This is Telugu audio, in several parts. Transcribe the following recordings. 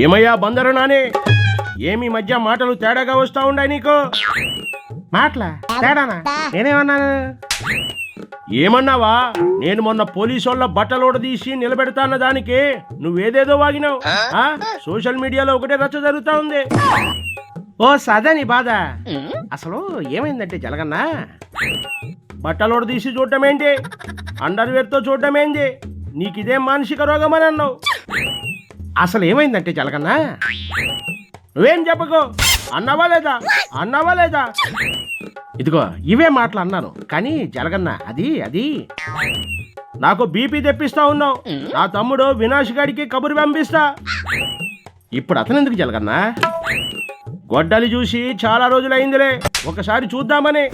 ఏమయ్యా బందరు నాని? ఏమి మధ్య మాటలు తేడాగా వస్తా ఉండాయి నీకు? మాటలా? తేడానా? నేనేమన్నాను? ఏమన్నావా? నేను మొన్న పోలీసు వాళ్ళ బట్టలోడ తీసి నిలబెడతాన్న దానికి నువ్వేదేదో వాగినావు. ఆ? సోషల్ మీడియాలో ఒకటే రచ్చ జరుగుతా ఉంది. ఓ సదా నీ బాధ. అసలు ఏమైందంటే జలగన్నా? బట్టలోడ తీసి చూడటం ఏంటి అండర్వేర్తో చూడటం ఏంటి నీకు ఇదేం మానసిక రోగం అని అన్నావు? అసలు ఏమైందంటే జలగన్న? నువ్వేం చెప్పకు? అన్నావా లేదా? అన్నావా లేదా? ఇదిగో ఇవే మాటలు అన్నాను. కానీ జలగన్నా అది అది. నాకు బీపీ తెప్పిస్తా ఉన్నావు. నా తమ్ముడు వినాష్ గాడికి కబురు పంపిస్తా. ఇప్పుడు అతను ఎందుకు జలగన్నా? గొడ్డలి చూసి చాలా రోజులైందిలే. ఒకసారి చూద్దామని.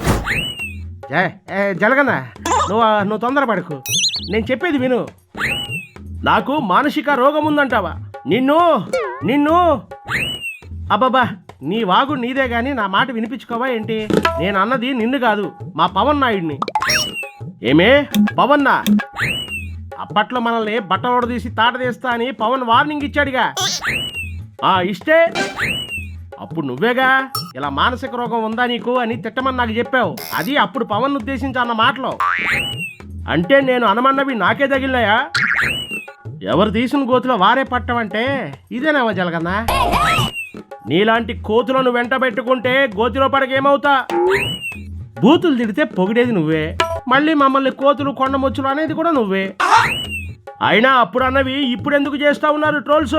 జ- ఏ, జలగన్నా నువ్వు నువ్వు తొందరపడకు. నేను చెప్పేది విను. నాకు మానసిక రోగం ఉందంటావా? నిన్ను నిన్ను. అబ్బబ్బా నీ వాగు నీదే గాని నా మాట వినిపించుకోవా ఏంటి? నేను అన్నది నిన్ను కాదు మా పవన్ నాయుడిని ఏమే? పవన్నా? అప్పట్లో మనల్ని బట్టలోడ తీసి తాట తీస్తా అని పవన్ వార్నింగ్ ఇచ్చాడుగా. ఆ ఇస్తే? అప్పుడు నువ్వేగా? ఇలా మానసిక రోగం ఉందా నీకు అని తిట్టమని నాకు చెప్పావు. అది అప్పుడు పవన్ ఉద్దేశించి అన్న మాటలో. అంటే నేను అనమన్నవి నాకే తగిలినాయా? ఎవరు తీసిన గోతులో వారే పట్టమంటే ఇదేనా జలగన్నా నీలాంటి కోతులను వెంట పెట్టుకుంటే గోతిలో పడకేమవుతా? బూతులు తిడితే పొగిడేది నువ్వే. మళ్ళీ మమ్మల్ని కోతులు కొండముచ్చులు అనేది కూడా నువ్వే. అయినా అప్పుడు అన్నవి ఇప్పుడు ఎందుకు చేస్తా ఉన్నారు ట్రోల్స్?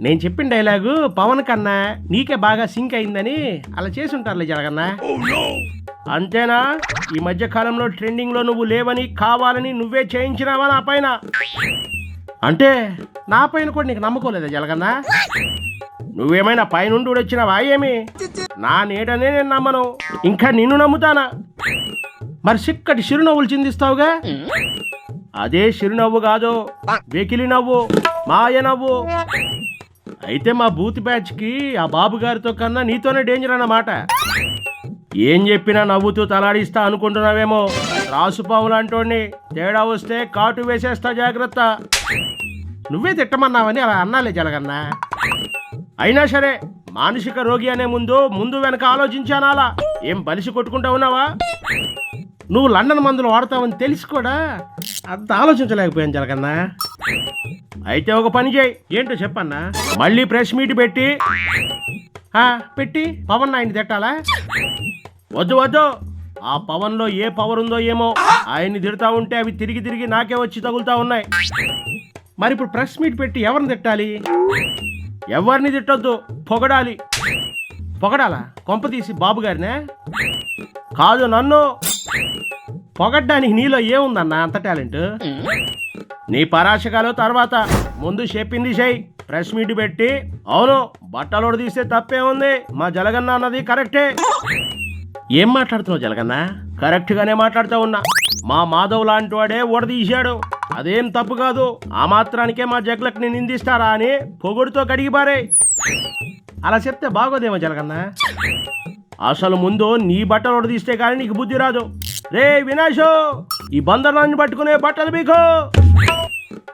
నేను చెప్పిన డైలాగు పవన్ కన్నా నీకే బాగా సింక్ అయిందని అలా చేసి ఉంటారులే జరగన్నా oh, అంతేనా? ఈ మధ్య కాలంలో ట్రెండింగ్లో నువ్వు లేవని కావాలని నువ్వే చేయించినావా నా పైన? అంటే నా పైన కూడా నీకు నమ్మకోలేదా జలగన్నా? నువ్వేమైనా పైనుండి వచ్చినావా ఏమి? నా నీడనే నేను నమ్మను. ఇంకా నిన్ను నమ్ముతానా? మరి చిక్కటి చిరునవ్వులు చిందిస్తావుగా? అదే చిరునవ్వు కాదు వెకిలి నవ్వు మాయ నవ్వు. అయితే మా బూత్ బ్యాచ్కి ఆ బాబు గారితో కన్నా నీతోనే డేంజర్ అన్నమాట. ఏం చెప్పినా నవ్వుతూ తలాడిస్తా అనుకుంటున్నావేమో? రాసుపాములు అంటోడిని తేడా వస్తే కాటు వేసేస్తా జాగ్రత్త. నువ్వే తిట్టమన్నావని అలా అన్నాలే జలగన్నా. అయినా సరే మానసిక రోగి అనే ముందు ముందు వెనక ఆలోచించానాలా. ఏం బలిసి కొట్టుకుంటా ఉన్నావా? నువ్వు లండన్ మందులు వాడతావని తెలిసి కూడా అంత ఆలోచించలేకపోయాను జలగన్నా. అయితే ఒక పని చేయి. ఏంటో చెప్పన్నా? మళ్ళీ ప్రెస్ మీట్ పెట్టి పెట్టి పవన్ నాయన్ని తిట్టాలా? వద్దు వద్దు. ఆ పవన్లో ఏ పవర్ ఉందో ఏమో ఆయన్ని తిడతా ఉంటే అవి తిరిగి తిరిగి నాకే వచ్చి తగులుతా ఉన్నాయి. మరి ఇప్పుడు ప్రెస్ మీట్ పెట్టి ఎవరిని తిట్టాలి? ఎవరిని తిట్టొద్దు పొగడాలి. పొగడాలా? కొంప తీసి బాబు గారినే? కాదు నన్ను. పొగడ్డానికి నీలో ఏముందన్నా అంత టాలెంట్ నీ పరాశకాలు తర్వాత ముందు చెప్పింది చెయ్యి. ప్రెస్ మీట్ పెట్టి అవును బట్టలోడు తీస్తే తప్పే ఉంది. మా జలగన్న అన్నది కరెక్టే ఏం మాట్లాడుతున్నావు జలగన్నా కరెక్ట్గానే మాట్లాడుతూ ఉన్నా. మా మాధవ్ లాంటి వాడే ఓడదీశాడు అదేం తప్పు కాదు. ఆ మాత్రానికే మా జగ్లక్ని నిందిస్తారా అని పొగుడుతో కడిగిపారే అలా చెప్తే బాగోదేమో జలగన్నా అసలు ముందు నీ బట్టలు ఓడదీస్తే కానీ నీకు బుద్ధి రాదు. రే వినాశో! ఈ బంధనాన్ని పట్టుకునే బట్టలు మీకు!